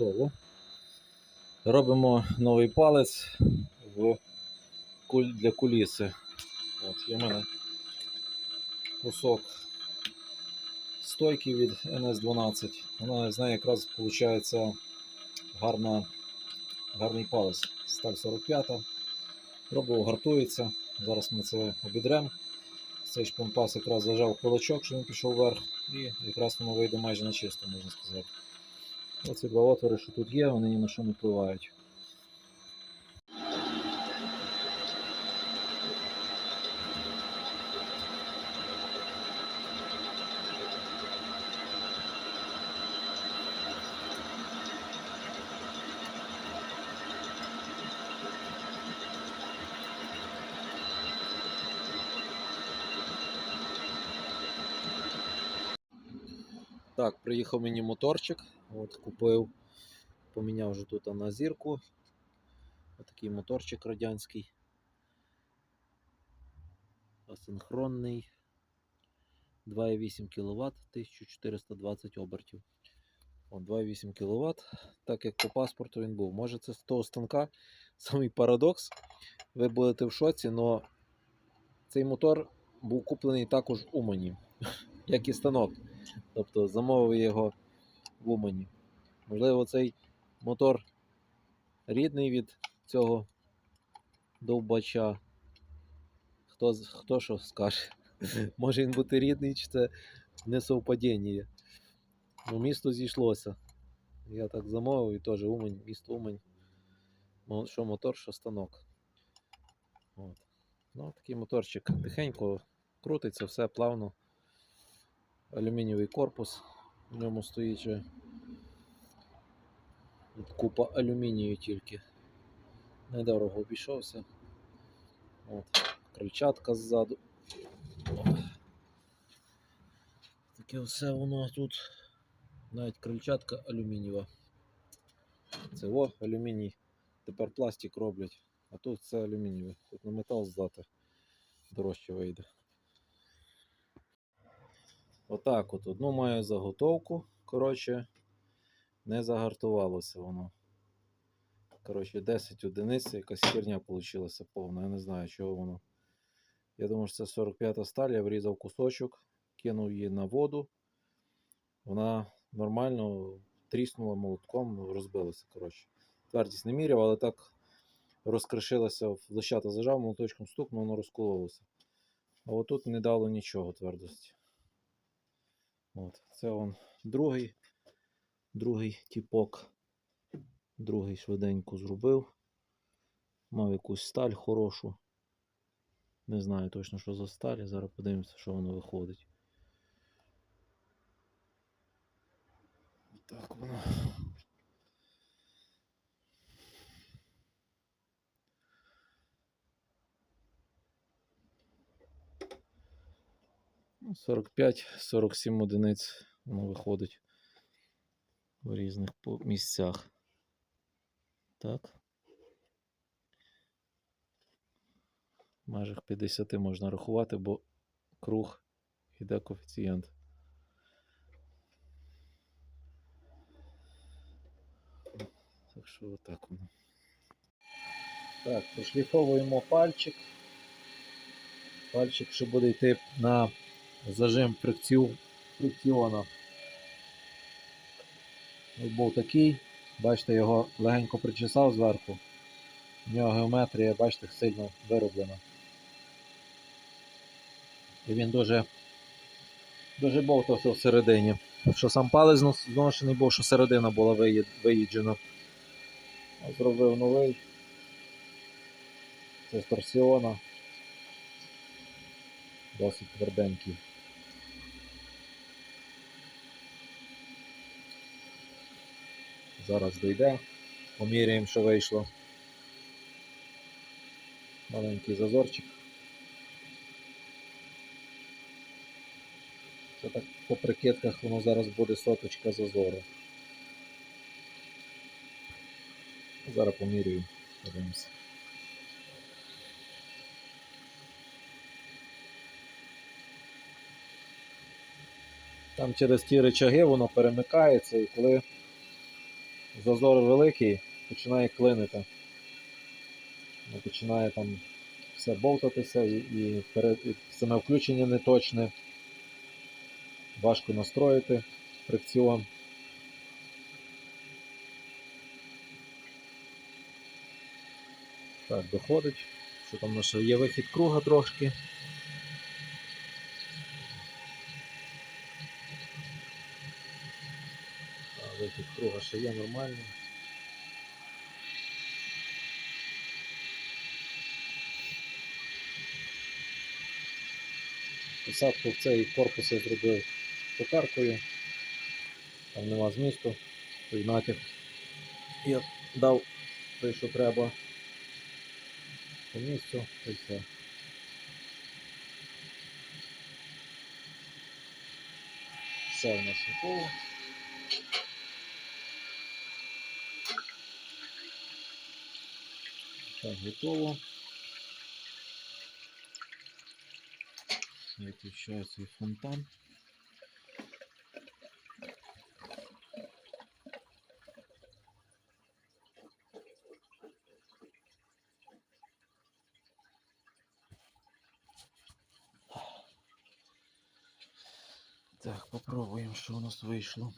готово. Робимо новий палець для куліси. От, є в мене кусок стойки від NS12. Вона з неї якраз виходить гарна, гарний палець. Сталь 45. Пробував, гартується. Зараз ми це обідремо. Цей шпунпас якраз зажав кулачок, що він пішов вверх, і якраз воно вийде майже на чисто, можна сказати. Оці два отвори, що тут є, вони ні на що не впливають. Так, приїхав мені моторчик. От купив, поміняв вже тут на зірку. Отакий моторчик радянський. Асинхронний. 2,8 кВт, 1420 обертів. От 2,8 кВт. Так як по паспорту він був. Може це з того станка. Самий парадокс. Ви будете в шоці, але цей мотор був куплений також в Умані, як і станок. Тобто замовив його в Умані. Можливо, цей мотор рідний від цього довбача. Хто, хто що скаже? Може він бути рідний, чи це не совпадіння. Ну, місто зійшлося. Я так замовив і теж Умань, місто Умань. Що мотор, що станок. От. Ну, такий моторчик тихенько крутиться, все плавно алюмінієвий корпус. В ньому стоїть купа алюмінію тільки. Недорого обійшовся. От. Крильчатка ззаду. Таке все воно тут. Навіть крильчатка алюмінієва. Це о, алюміній. Тепер пластик роблять. А тут це алюмінієве. Тут на метал здати дорожче вийде. Отак от одну маю заготовку. Коротше, не загартувалося воно. Коротше, 10 одиниць, якась херня вийшла повна. Я не знаю, чого воно. Я думаю, що це 45 сталь, я врізав кусочок, кинув її на воду. Вона нормально тріснула молотком, розбилася. коротше. Твердість не міряв, але так розкришилася, в лищата зажав, молоточком стукнув, воно розкололося. А отут не дало нічого твердості. От, це он другий, другий тіпок. Другий швиденько зробив. Мав якусь сталь хорошу. Не знаю точно, що за сталь. Зараз подивимося, що воно виходить. Так воно. 45-47 одиниць воно виходить в різних місцях. Так. Майже 50 можна рахувати, бо круг іде коефіцієнт. Так що отак воно. Так, прошліфовуємо пальчик. Пальчик ще буде йти на зажим фрикціон, фрикціона. Був такий, бачите, його легенько причесав зверху. У нього геометрія, бачите, сильно вироблена. І він дуже, дуже бовтався всередині. Що сам палець зношений був, що середина була виїджена. Зробив новий. Це з торсіона. Досить тверденький. Зараз дойде. Поміряємо, що вийшло. Маленький зазорчик. Це так по прикидках воно зараз буде соточка зазору. Зараз помірюю. Подивимося. Там через ті речаги воно перемикається і коли зазор великий, починає клинити. Ну, Починає там все болтатися і, і, перед, і саме включення неточне. Важко настроїти фрикціон. Так, доходить. Що там наше є вихід круга трошки. Вихід круга ще є нормальний. Посадку в цей корпус я зробив токаркою. Там нема змісту, той натяг. Я дав те, що треба по місцю, і все. Все у нас готово. Так, готово. Виключаю свій фонтан. Так, попробуем, что у нас вышло.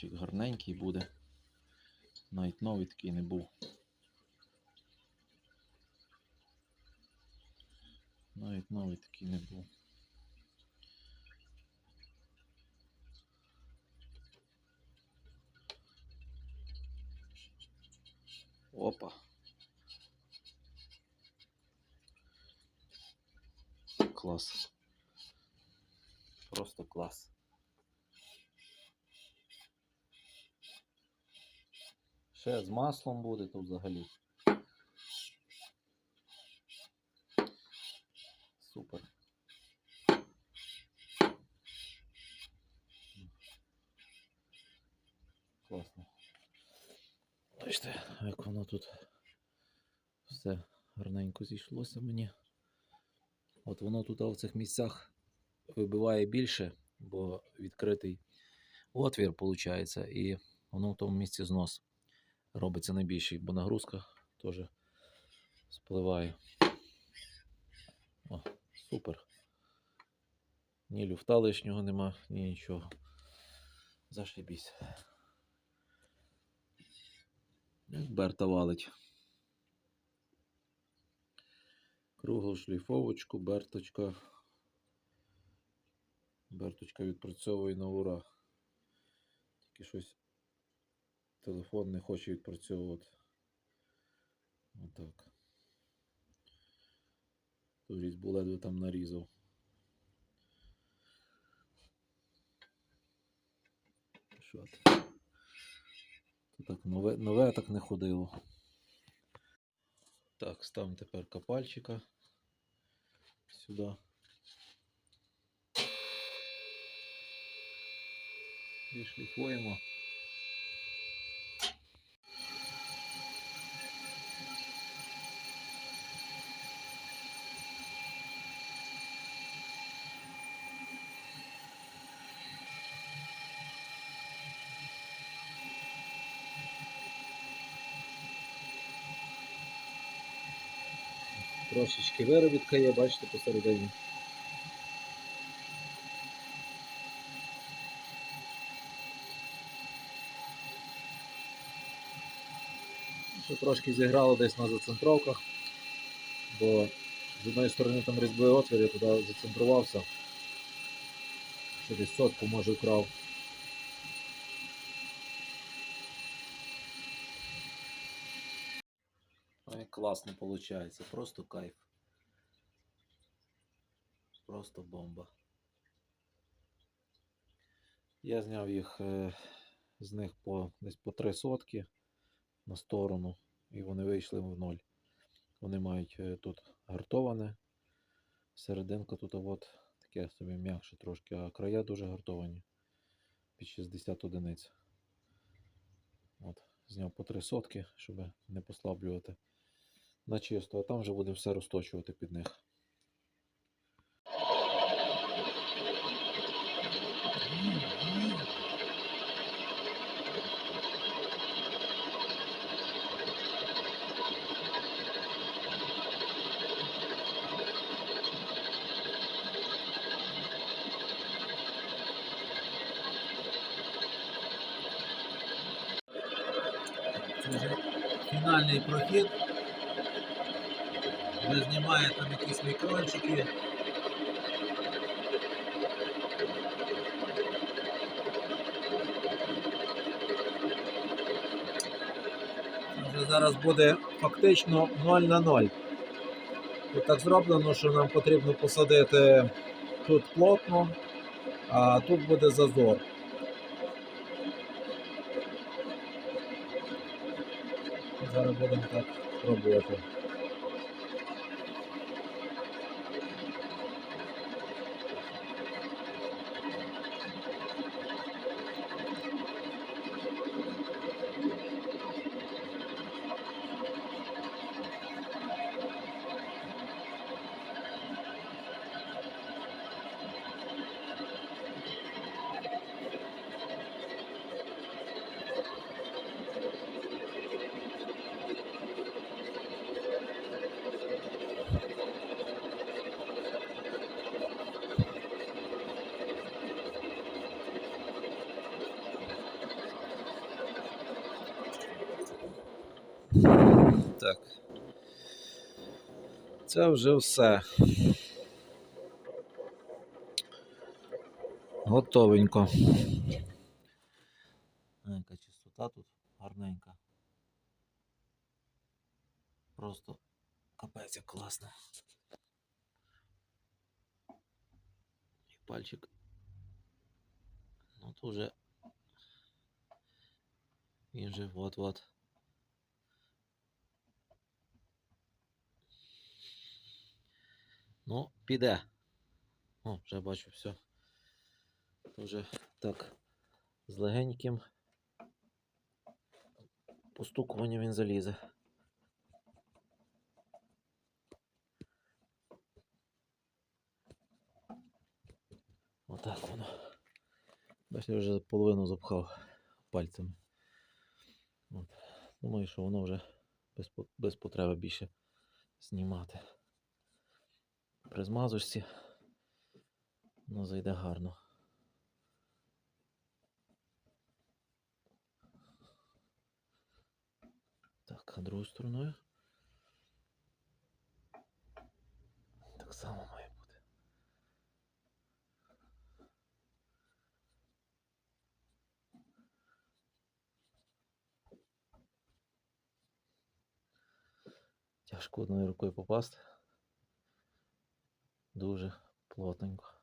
Пальчик гарненький буде. Навіть новий такий не був. Навіть новий такий не був. Опа. Клас. Просто клас. Ще з маслом буде то взагалі. Супер. Класно. Бачите, як воно тут все гарненько зійшлося мені. От воно тут в цих місцях вибиває більше, бо відкритий отвір виходить, і воно в тому місці знос робиться найбільший, бо нагрузка теж спливає. О, супер. Ні люфта лишнього нема, ні нічого. Зашибісь. Як Берта валить. Кругл шліфовочку, берточка. Берточка відпрацьовує на ура. Тільки щось телефон не хоче відпрацьовувати. Отак. Тут різьбу ледве там нарізав. Що? Тут так нове, нове так не ходило. Так, ставимо тепер копальчика сюди. І шліфуємо. Трошечки виробітка є, бачите, посередині. Ще трошки зіграло десь на зацентровках, бо з одної сторони там різьбовий отвір, я туди зацентрувався. Через сотку може вкрав. Класно виходить, просто кайф. Просто бомба. Я зняв їх е, з них по десь по 3 сотки на сторону, і вони вийшли в ноль. Вони мають е, тут гартоване, серединка тут от таке собі м'якше трошки, а края дуже гартовані під 60 одиниць. От, зняв по 3 сотки, щоб не послаблювати на чисто, а там вже будемо все розточувати під них. Фінальний прохід. Знімає там якісь мікрончики. Вже зараз буде фактично 0 на 0. Тут так зроблено, що нам потрібно посадити тут плотно, а тут буде зазор. Зараз будемо так робити. Так. Це вже все. Готовенько. А, Яка чистота тут гарненька. Просто капець як класно. І пальчик. Ну то вже. Він же вот-вот. Ну, піде. О, вже бачу все. Вже так. З легеньким постукуванням він залізе. Отак воно. Бачите, вже половину запхав пальцем. От. Думаю, що воно вже без, без потреби більше знімати. При змазочці воно зайде гарно. Так, а другою стороною. Так само має бути. Тяжко одною рукою попасти. Дуже плотненько.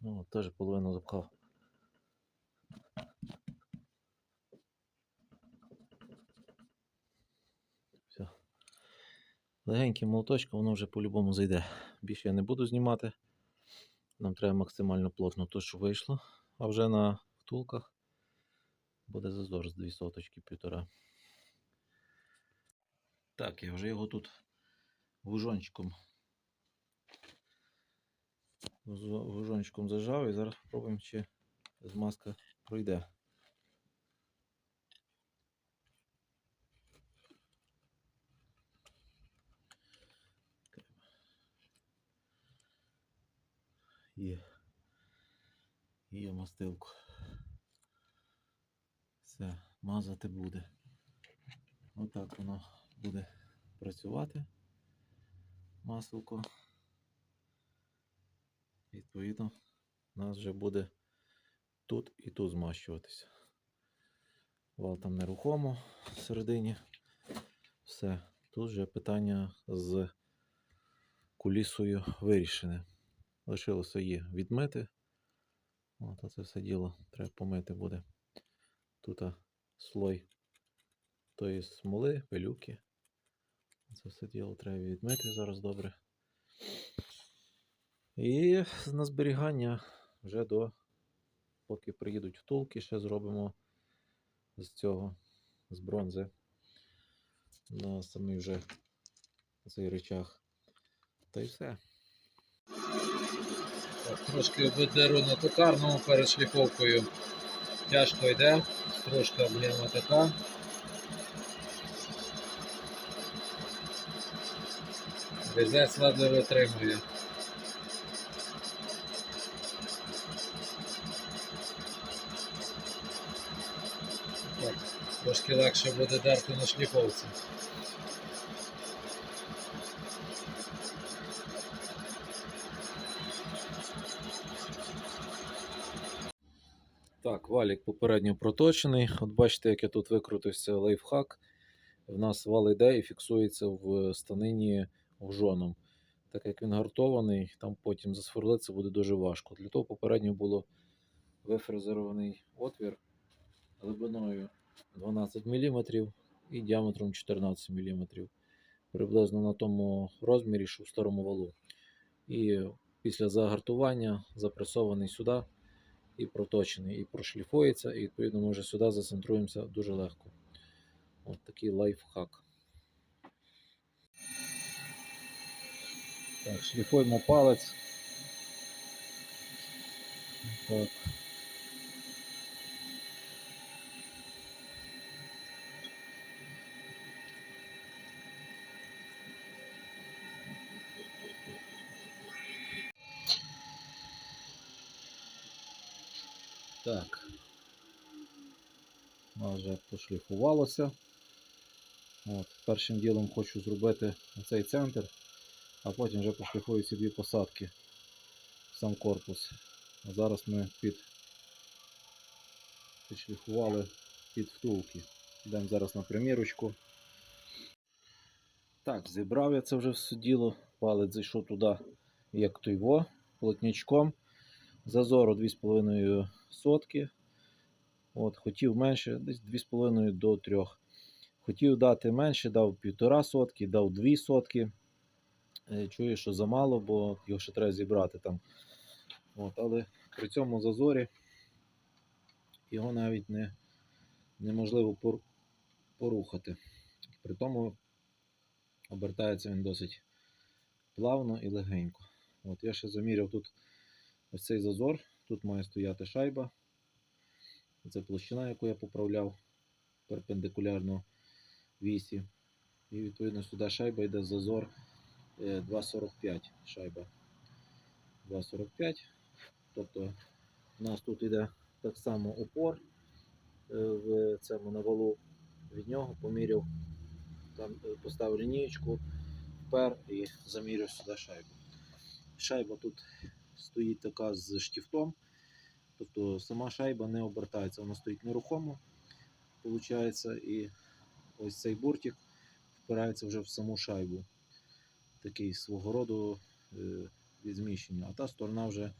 Ну, теж половину запхав. Все. Легеньким молоточком воно вже по-любому зайде. Більше я не буду знімати. Нам треба максимально плотно то, що вийшло. А вже на втулках буде зазор з дві соточки півтора. Так, я вже його тут гужончиком. з- Гужончиком зажав і зараз спробуємо, чи змазка пройде. Є. Є мастилку. Все, мазати буде. Отак воно буде працювати. Масло. Відповідно, у нас вже буде тут і тут змащуватися. Вал там нерухомо всередині. Все. Тут вже питання з кулісою вирішене. Лишилося її відмити. От, це все діло треба помити буде. Тут слой тої смоли, пилюки. Це все діло треба відмити зараз добре. І на зберігання вже до, поки приїдуть втулки, ще зробимо з цього, з бронзи. На самий вже цей речах. Та й все. Трошки обидеру на токарному перешліфовкою. Тяжко йде, стружка блін, така. Різець ледве витримує. Так, Трошки легше буде дарти на шліфовці. Так, валік попередньо проточений. От бачите, як я тут викрутився лайфхак. В нас вал йде і фіксується в станині гужоном. Так як він гартований, там потім засверлитися буде дуже важко. Для того попередньо було вифрезерований отвір глибиною 12 мм і діаметром 14 мм. Приблизно на тому розмірі, що в старому валу. І після загартування запресований сюди і проточений, і прошліфується, і відповідно ми вже сюди зацентруємося дуже легко. От такий лайфхак. Так, шліфуємо палець. Так. У нас. От, першим ділом хочу зробити цей центр, а потім вже пошліфую ці дві посадки сам корпус. А зараз ми під підшліфували під втулки. Йдемо зараз на примірочку. Так, зібрав я це вже все діло. Палець зайшов туди, як той во, плотнячком. Зазору 2,5 сотки. От, хотів менше, десь 2,5 до 3. Хотів дати менше, дав 1,5 сотки, дав 2 сотки. Е, Чую, що замало, бо його ще треба зібрати там. От, але при цьому зазорі його навіть не, неможливо порухати. При тому обертається він досить плавно і легенько. От, я ще заміряв тут ось цей зазор. Тут має стояти шайба. Це площина, яку я поправляв перпендикулярно вісі. І відповідно сюди шайба йде зазор е, 2,45 шайба. 2,45. Тобто у нас тут йде так само опор е, в цьому навалу. Від нього поміряв, там е, поставив лінієчку, впер і заміряв сюди шайбу. Шайба тут стоїть така з штифтом. Тобто сама шайба не обертається, вона стоїть нерухомо, виходить, і ось цей буртик впирається вже в саму шайбу. Такий свого роду е, від. А та сторона вже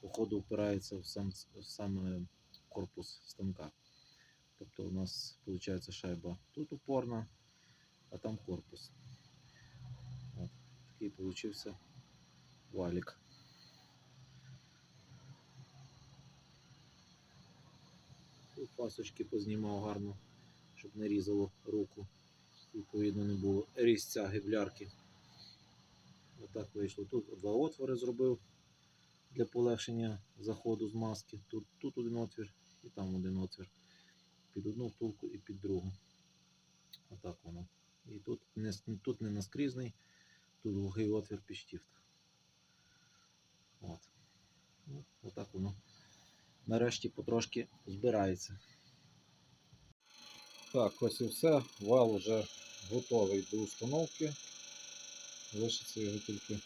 по ходу впирається в сам, в сам е, корпус станка. Тобто у нас виходить шайба тут упорна, а там корпус. От, такий получився валік. Пасочки познімав гарно, щоб не різало руку. Відповідно, не було різця гиблярки. Отак вийшло. Тут два отвори зробив для полегшення заходу з маски. Тут, тут один отвір і там один отвір. Під одну втулку і під другу. Отак воно. І тут не, тут не наскрізний, тут глухий отвір під штифт. От. Ну, отак воно нарешті потрошки збирається. Так, ось і все. Вал вже готовий до установки. Лишиться його тільки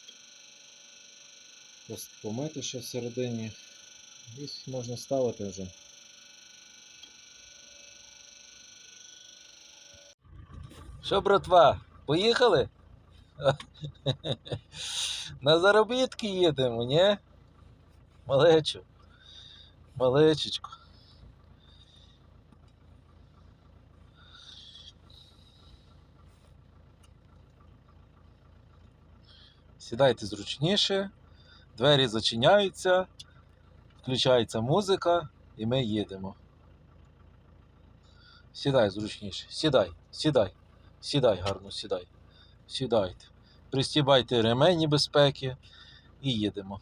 помити ще всередині. І можна ставити вже. Що, братва, поїхали? На заробітки їдемо, ні? Малечу. Малечечко. Сідайте зручніше, двері зачиняються, включається музика і ми їдемо. Сідай зручніше. Сідай, сідай, сідай гарно, сідай. Сідайте. Пристібайте ремені безпеки і їдемо.